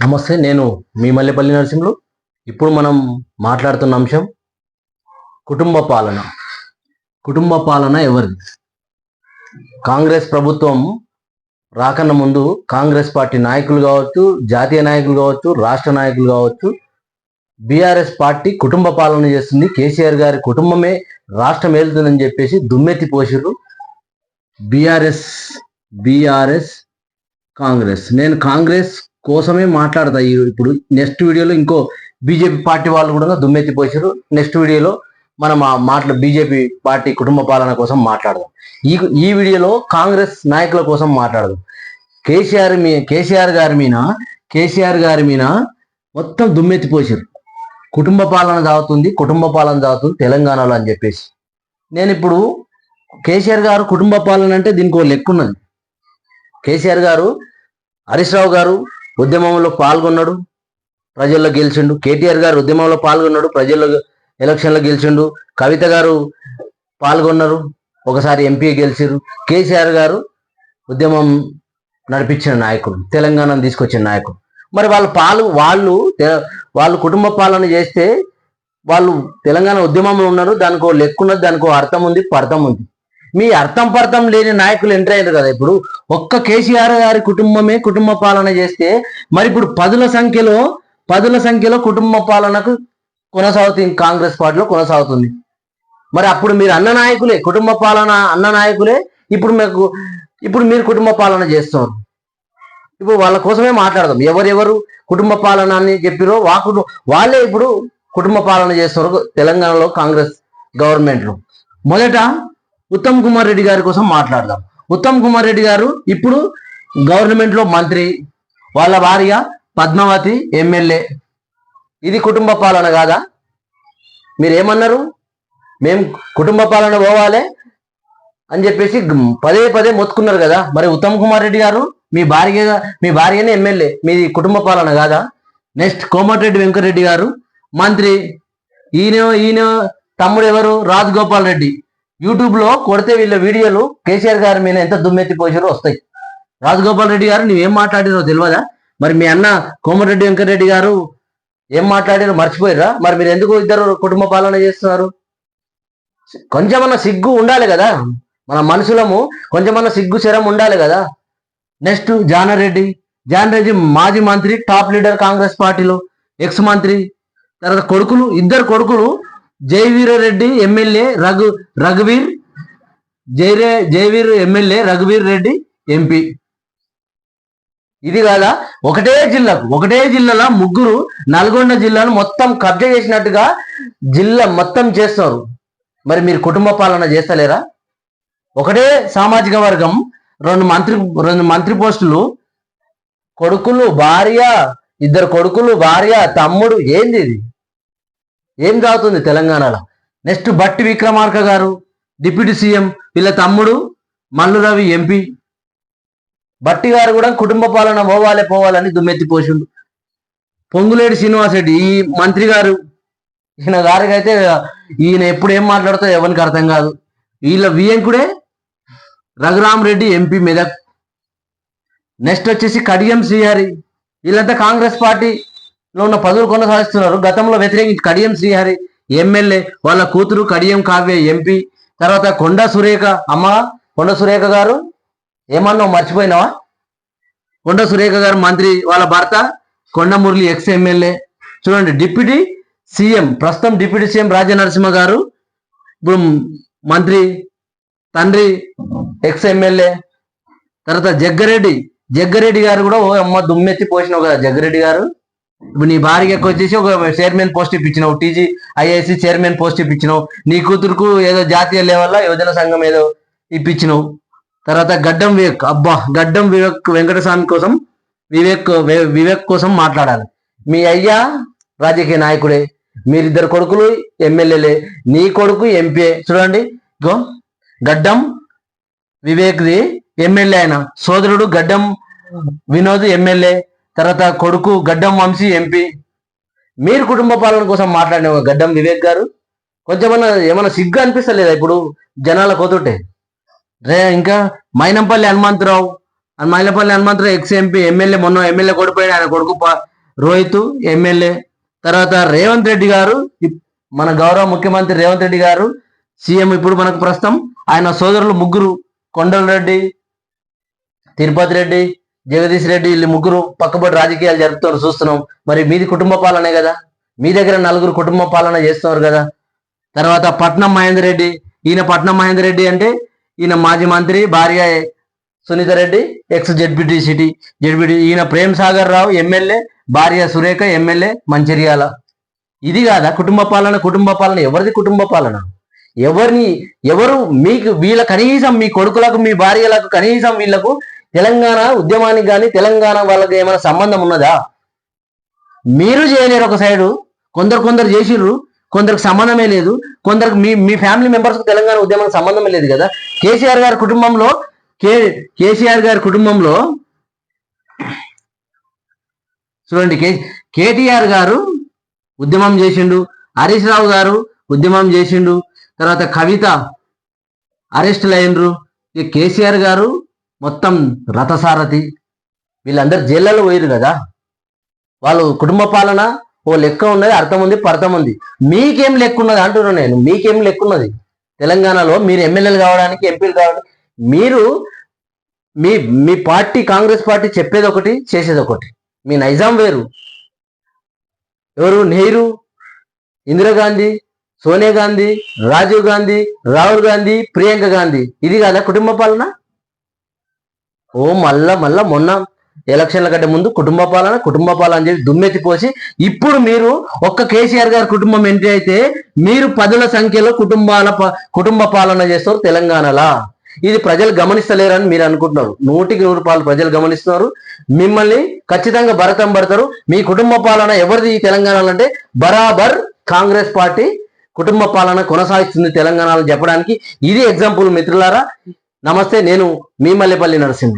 నమస్తే నేను మీ మల్లెపల్లి నరసింహులు. ఇప్పుడు మనం మాట్లాడుతున్న అంశం కుటుంబ పాలన. కుటుంబ పాలన ఎవరిది? కాంగ్రెస్ ప్రభుత్వం రాకన్నా ముందు కాంగ్రెస్ పార్టీ నాయకులు కావచ్చు జాతీయ నాయకులు కావచ్చు రాష్ట్ర నాయకులు కావచ్చు బీఆర్ఎస్ పార్టీ కుటుంబ పాలన చేస్తుంది. కేసీఆర్ గారి కుటుంబమే రాష్ట్రం ఏలుతుందని చెప్పేసి దుమ్మెత్తి పోసిర్రు బీఆర్ఎస్ బీఆర్ఎస్ కాంగ్రెస్. నేను కాంగ్రెస్ కోసమే మాట్లాడతాయి ఇప్పుడు. నెక్స్ట్ వీడియోలో ఇంకో బీజేపీ పార్టీ వాళ్ళు కూడా దుమ్మెత్తిపోయారు నెక్స్ట్ వీడియోలో మనం ఆ మాటలు బీజేపీ పార్టీ కుటుంబ పాలన కోసం మాట్లాడదాం. ఈ ఈ వీడియోలో కాంగ్రెస్ నాయకుల కోసం మాట్లాడదాం. కేసీఆర్ మీ కేసీఆర్ గారి మీద కేసీఆర్ గారి మీద మొత్తం దుమ్మెత్తిపోసారు. కుటుంబ పాలన దాగుతుంది కుటుంబ పాలన దాగుతుంది తెలంగాణలో అని చెప్పేసి. నేను ఇప్పుడు కేసీఆర్ గారు కుటుంబ పాలన అంటే దీనికి ఒక లెక్క ఉన్నది. కేసీఆర్ గారు హరీష్ రావు గారు ఉద్యమంలో పాల్గొన్నాడు ప్రజల్లో గెలిచిండు. కేటీఆర్ గారు ఉద్యమంలో పాల్గొన్నాడు ప్రజల్లో ఎలక్షన్లో గెలిచిండు. కవిత గారు పాల్గొన్నారు ఒకసారి ఎంపీ గెలిచారు కేసీఆర్ గారు ఉద్యమం నడిపించిన నాయకుడు తెలంగాణను తీసుకొచ్చిన నాయకుడు. మరి వాళ్ళ పాలు వాళ్ళు తె- వాళ్ళు కుటుంబ పాలన చేస్తే వాళ్ళు తెలంగాణ ఉద్యమంలో ఉన్నారు. దానికో లెక్కున్నది దానికో ఉన్నది అర్థం ఉంది పర్థం ఉంది. మీ అర్థం పర్థం లేని నాయకులు ఎంటర్ అయ్యారు కదా. ఇప్పుడు ఒక్క కేసీఆర్ గారి కుటుంబమే కుటుంబ పాలన చేస్తే మరి ఇప్పుడు పదుల సంఖ్యలో పదుల సంఖ్యలో కుటుంబ పాలనకు కొనసాగుతుంది కాంగ్రెస్ పార్టీలో కొనసాగుతుంది. మరి అప్పుడు మీరు అన్న నాయకులే కుటుంబ పాలన అన్న నాయకులే ఇప్పుడు మీకు ఇప్పుడు మీరు కుటుంబ పాలన చేస్తున్నారు. ఇప్పుడు వాళ్ళ కోసమే మాట్లాడదాం. ఎవరెవరు కుటుంబ పాలన అని చెప్పిరో వా వాళ్ళే ఇప్పుడు కుటుంబ పాలన చేస్తున్నారు తెలంగాణలో కాంగ్రెస్ గవర్నమెంట్లో. మొదట ఉత్తమ్ కుమార్ రెడ్డి గారి కోసం మాట్లాడదాం. ఉత్తమ్ కుమార్ రెడ్డి గారు ఇప్పుడు గవర్నమెంట్లో మంత్రి వాళ్ళ భార్య పద్మావతి ఎమ్మెల్యే. ఇది కుటుంబ పాలన కాదా? మీరేమన్నారు? మేము కుటుంబ పాలన పోవాలి అని చెప్పేసి పదే పదే మొత్తుకున్నారు కదా. మరి ఉత్తమ్ కుమార్ రెడ్డి గారు మీ భార్య మీ భార్యనే ఎమ్మెల్యే. మీది కుటుంబ పాలన కాదా? నెక్స్ట్ కోమటిరెడ్డి వెంకటరెడ్డి గారు మంత్రి. ఈయన ఈయన తమ్ముడు ఎవరు? రాజగోపాల్ రెడ్డి. యూట్యూబ్లో కొడితే వీళ్ళ వీడియోలు కేసీఆర్ గారి మీద ఎంత దుమ్మెత్తిపోసారో వస్తాయి. రాజగోపాల్ రెడ్డి గారు నువ్వేం మాట్లాడినో తెలియదా మరి మీ అన్న కోమటిరెడ్డి వెంకటరెడ్డి గారు ఏం మాట్లాడారో మర్చిపోయారా మరి మీరు ఎందుకు ఇద్దరు కుటుంబ పాలన చేస్తున్నారు? కొంచెమన్నా సిగ్గు ఉండాలి కదా. మన మనుషులము కొంచెమన్నా సిగ్గు శరం ఉండాలి కదా. నెక్స్ట్ జానారెడ్డి. జానారెడ్డి మాజీ మంత్రి టాప్ లీడర్ కాంగ్రెస్ పార్టీలో ఎక్స్ మంత్రి తర్వాత కొడుకులు ఇద్దరు కొడుకులు జయవీరారెడ్డి ఎమ్మెల్యే రఘు రఘువీర్ జయరే జయవీర్ ఎమ్మెల్యే రఘువీర్ రెడ్డి ఎంపీ. ఇది కాదా? ఒకటే జిల్లాకు ఒకటే జిల్లాలో ముగ్గురు నల్గొండ జిల్లాను మొత్తం కబ్జా చేసినట్టుగా జిల్లా మొత్తం చేస్తారు మరి మీరు కుటుంబ పాలన చేస్తలేరా? ఒకటే సామాజిక వర్గం రెండు మంత్రి రెండు మంత్రి పోస్టులు కొడుకులు భార్య ఇద్దరు కొడుకులు భార్య తమ్ముడు ఏంది ఇది? ఏం సాగుతుంది తెలంగాణలో? నెక్స్ట్ బట్టి విక్రమార్క గారు డిప్యూటీ సీఎం వీళ్ళ తమ్ముడు మల్లు రవి ఎంపీ. బట్టి గారు కూడా కుటుంబ పాలన పోవాలి పోవాలని దుమ్మెత్తి పోసిండు. పొంగులేడి శ్రీనివాస్ రెడ్డి ఈ మంత్రి గారు ఈయన గారికి అయితే ఈయన ఎప్పుడు ఏం మాట్లాడుతారో ఎవరికి అర్థం కాదు. వీళ్ళ వియంకుడే రఘురామ్ రెడ్డి ఎంపీ మెదక్. నెక్స్ట్ వచ్చేసి కడియం శ్రీహరి. వీళ్ళంతా కాంగ్రెస్ పార్టీ లో ఉన్న పదవులు కొనసాగిస్తున్నారు. గతంలో వ్యతిరేకించి కడియం శ్రీహరి ఎమ్మెల్యే వాళ్ళ కూతురు కడియం కావ్య ఎంపీ తర్వాత కొండ సురేఖ అమ్మ కొండ సురేఖ గారు ఏమన్నావు మర్చిపోయినావా? కొండ సురేఖ గారు మంత్రి వాళ్ళ భర్త కొండ మురళి ఎక్స్ ఎమ్మెల్యే. చూడండి డిప్యూటీ సీఎం ప్రస్తుతం డిప్యూటీ సీఎం రాజా నరసింహ గారు ఇప్పుడు మంత్రి తండ్రి ఎక్స్ ఎమ్మెల్యే తర్వాత జగ్గారెడ్డి జగ్గారెడ్డి గారు కూడా ఓ అమ్మ దుమ్మెత్తి పోసినావు కదా జగ్గారెడ్డి గారు. ఇప్పుడు నీ భార్యకు వచ్చేసి ఒక చైర్మన్ పోస్ట్ ఇప్పించినావు టీజీ ఐఐసి చైర్మన్ పోస్ట్ ఇప్పించినావు నీ కూతురుకు ఏదో జాతీయ లెవెల్లో యువజన సంఘం ఏదో ఇప్పించినావు. తర్వాత గడ్డం వివేక్ అబ్బా గడ్డం వివేక్ వెంకటస్వామి కోసం వివేక్ వివేక్ కోసం మాట్లాడాలి. మీ అయ్యా రాజకీయ నాయకుడే మీరిద్దరు కొడుకులు ఎమ్మెల్యేలే నీ కొడుకు ఎంపీ చూడండి ఇగో గడ్డం వివేక్ది ఎమ్మెల్యే ఆయన సోదరుడు గడ్డం వినోద్ ఎమ్మెల్యే తర్వాత కొడుకు గడ్డం వంశీ ఎంపీ. మీరు కుటుంబ పాలన కోసం మాట్లాడిన గడ్డం వివేక్ గారు. కొంచెమన్నా ఏమన్నా సిగ్గు అనిపిస్తలేదా ఇప్పుడు జనాల కోతుంటే? రే ఇంకా Mynampally Hanumantha Rao Mynampally Hanumantha Rao ex MP MLA మొన్న ఎమ్మెల్యే కొడిపోయాడు ఆయన కొడుకు రోహిత్ ఎమ్మెల్యే. తర్వాత రేవంత్ రెడ్డి గారు ఇప్- మన గౌరవ ముఖ్యమంత్రి రేవంత్ రెడ్డి గారు సీఎం ఇప్పుడు మనకు ప్రస్తుతం ఆయన సోదరులు ముగ్గురు కొండల రెడ్డి తిరుపతి రెడ్డి జగదీష్ రెడ్డి వీళ్ళు ముగ్గురు పక్కబడి రాజకీయాలు జరుపుతారు చూస్తున్నాం. మరి మీది కుటుంబ పాలనే కదా? మీ దగ్గర నలుగురు కుటుంబ పాలన చేస్తున్నారు కదా? తర్వాత పట్నం మహేందర్ రెడ్డి ఈయన పట్నం మహేందర్ రెడ్డి అంటే ఈయన మాజీ మంత్రి భార్య సునీత రెడ్డి ఎక్స్ జడ్బిటీ సిటీ. జెడ్పీటీ ఈయన ప్రేమ్ సాగర్ రావు ఎమ్మెల్యే భార్య సురేఖ ఎమ్మెల్యే మంచిర్యాల. ఇది కాదా కుటుంబ పాలన? కుటుంబ పాలన ఎవరిది కుటుంబ పాలన? ఎవరిని ఎవరు మీకు వీళ్ళ కనీసం మీ కొడుకులకు మీ భార్యలకు కనీసం వీళ్ళకు తెలంగాణ ఉద్యమానికి కానీ తెలంగాణ వాళ్ళకి ఏమైనా సంబంధం ఉన్నదా? మీరు చేయలేరు ఒక సైడు. కొందరు కొందరు చేసిర్రు. కొందరికి సంబంధమే లేదు. కొందరికి మీ మీ ఫ్యామిలీ మెంబర్స్కి తెలంగాణ ఉద్యమానికి సంబంధమే లేదు కదా. కేసీఆర్ గారి కుటుంబంలో కే కేసీఆర్ గారి కుటుంబంలో చూడండి కే కేటీఆర్ గారు ఉద్యమం చేసిండు. హరీష్ రావు గారు ఉద్యమం చేసిండు. తర్వాత కవిత అరెస్టులు అయినరు కేసీఆర్ గారు మొత్తం రథసారథి వీళ్ళందరూ జైళ్ళలో పోయారు కదా? వాళ్ళు కుటుంబ పాలన ఓ లెక్క ఉన్నది అర్థం ఉంది పర్థం ఉంది. మీకేం లెక్క ఉన్నది అంటున్నాను నేను. మీకేం లెక్క ఉన్నది? తెలంగాణలో మీరు ఎమ్మెల్యేలు కావడానికి ఎంపీలు కావడానికి మీరు మీ మీ పార్టీ కాంగ్రెస్ పార్టీ చెప్పేది ఒకటి చేసేది ఒకటి మీ నైజాం వేరు. ఎవరు? నెహ్రూ ఇందిరాగాంధీ సోనియా గాంధీ రాజీవ్ గాంధీ రాహుల్ గాంధీ ప్రియాంక గాంధీ. ఇది కాదా కుటుంబ పాలన? ఓ మళ్ళా మళ్ళా మొన్న ఎలక్షన్ల కంటే ముందు కుటుంబ పాలన కుటుంబ పాలన అని చెప్పి దుమ్మెత్తిపోసి ఇప్పుడు మీరు ఒక్క కేసీఆర్ గారి కుటుంబం ఎంట్రీ అయితే మీరు పదుల సంఖ్యలో కుటుంబాల ప- కుటుంబ పాలన చేస్తారు తెలంగాణలా. ఇది ప్రజలు గమనిస్తలేరని మీరు అనుకుంటున్నారు. నూటికి నూరు పాలు ప్రజలు గమనిస్తున్నారు. మిమ్మల్ని ఖచ్చితంగా భరతం పడతారు. మీ కుటుంబ పాలన ఎవరిది ఈ తెలంగాణలో అంటే బరాబర్ కాంగ్రెస్ పార్టీ కుటుంబ పాలన కొనసాగిస్తుంది తెలంగాణలో చెప్పడానికి. ఇది ఎగ్జాంపుల్ మిత్రులారా. నమస్తే నేను మీ మల్లెపల్లి నరసింహ.